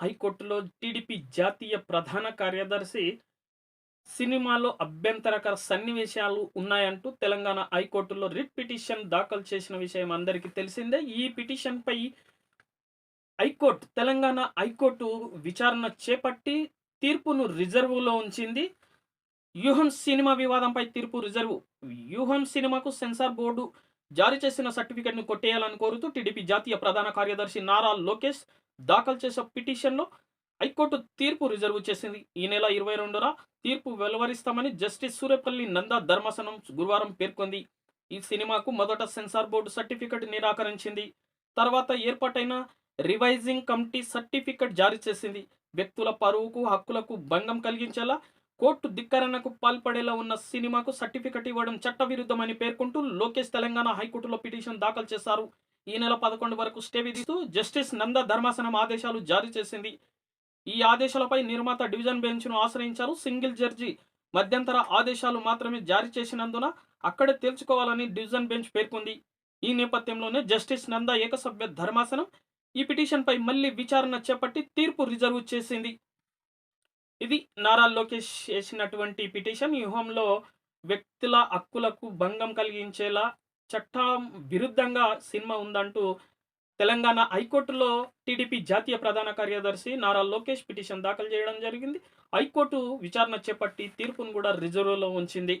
హైకోర్టులో టీడీపీ జాతీయ ప్రధాన కార్యదర్శి సినిమాలో అభ్యంతరకర సన్నివేశాలు ఉన్నాయంటూ తెలంగాణ హైకోర్టులో రిట్ పిటిషన్ దాఖలు చేసిన విషయం అందరికీ తెలిసిందే. ఈ పిటిషన్పై హైకోర్టు తెలంగాణ హైకోర్టు విచారణ చేపట్టి తీర్పును రిజర్వులో ఉంచింది. వ్యూహం సినిమా వివాదంపై తీర్పు రిజర్వు. వ్యూహం సినిమాకు సెన్సార్ బోర్డు జారీ చేసిన సర్టిఫికెట్ను కొట్టేయాలని కోరుతూ టీడీపీ జాతీయ ప్రధాన కార్యదర్శి నారా లోకేష్ దాఖలు చేసిన పిటిషన్లో హైకోర్టు తీర్పు రిజర్వ్ చేసింది. ఈ నెల ఇరవై రెండున తీర్పు వెలువరిస్తామని జస్టిస్ సూర్యపల్లి నందా ధర్మాసనం గురువారం పేర్కొంది. ఈ సినిమాకు మొదట సెన్సార్ బోర్డు సర్టిఫికెట్ నిరాకరించింది. తర్వాత ఏర్పాటైన రివైజింగ్ కమిటీ సర్టిఫికెట్ జారీ చేసింది. వ్యక్తుల పరువుకు హక్కులకు భంగం కలిగించేలా కోర్టు ధిక్కరణకు పాల్పడేలా ఉన్న సినిమాకు సర్టిఫికెట్ ఇవ్వడం చట్టవిరుద్ధమని పేర్కొంటూ లోకేష్ తెలంగాణ హైకోర్టులో పిటిషన్ దాఖలు చేశారు. ఈ నెల పదకొండు వరకు స్టే విధిస్తూ జస్టిస్ నంద ధర్మాసనం ఆదేశాలు జారీ చేసింది. ఈ ఆదేశాలపై నిర్మాత డివిజన్ బెంచ్ను ఆశ్రయించారు. సింగిల్ జడ్జి మధ్యంతర ఆదేశాలు మాత్రమే జారీ చేసినందున అక్కడే తేల్చుకోవాలని డివిజన్ బెంచ్ పేర్కొంది. ఈ నేపథ్యంలోనే జస్టిస్ నంద ఏకసభ్య ధర్మాసనం ఈ పిటిషన్పై మళ్ళీ విచారణ చేపట్టి తీర్పు రిజర్వ్ చేసింది. ఇది నారా లోకేష్ చేసినటువంటి పిటిషన్. ఈ వ్యూహంలో వ్యక్తుల హక్కులకు భంగం కలిగించేలా చట్టం విరుద్ధంగా సినిమా ఉందంటూ తెలంగాణ హైకోర్టులో టీడీపీ జాతీయ ప్రధాన కార్యదర్శి నారా లోకేష్ పిటిషన్ దాఖలు చేయడం జరిగింది. హైకోర్టు విచారణ చేపట్టి తీర్పును కూడా రిజర్వ్లో ఉంచింది.